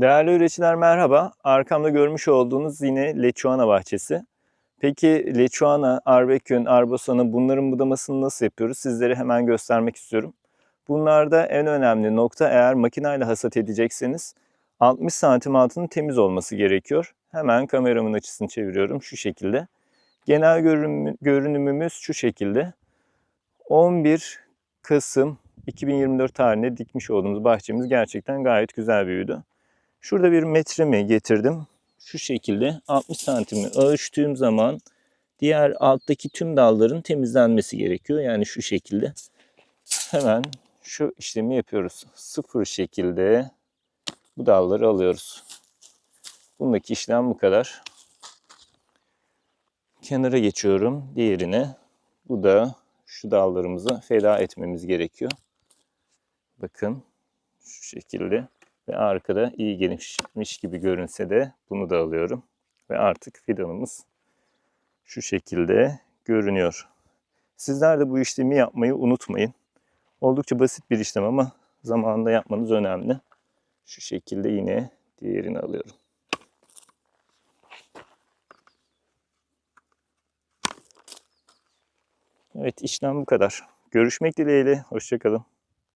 Değerli üreticiler merhaba. Arkamda görmüş olduğunuz yine leçuana bahçesi. Peki leçuana, arbekün, arbosana bunların budamasını nasıl yapıyoruz? Sizlere hemen göstermek istiyorum. Bunlarda en önemli nokta eğer makineyle hasat edecekseniz 60 santim altının temiz olması gerekiyor. Hemen kameramın açısını çeviriyorum şu şekilde. Genel görünüm- görünümümüz şu şekilde. 11 Kasım 2024 tarihinde dikmiş olduğumuz bahçemiz gerçekten gayet güzel büyüdü. Şurada bir metremi getirdim. Şu şekilde 60 santimi ölçtüğüm zaman diğer alttaki tüm dalların temizlenmesi gerekiyor. Yani şu şekilde. Hemen şu işlemi yapıyoruz. Sıfır şekilde bu dalları alıyoruz. Bundaki işlem bu kadar. Kenara geçiyorum. Diğerine. Bu da şu dallarımızı feda etmemiz gerekiyor. Bakın şu şekilde ve arkada iyi gelişmiş gibi görünse de bunu da alıyorum. Ve artık fidanımız şu şekilde görünüyor. Sizler de bu işlemi yapmayı unutmayın. Oldukça basit bir işlem ama zamanında yapmanız önemli. Şu şekilde yine diğerini alıyorum. Evet işlem bu kadar. Görüşmek dileğiyle. Hoşçakalın.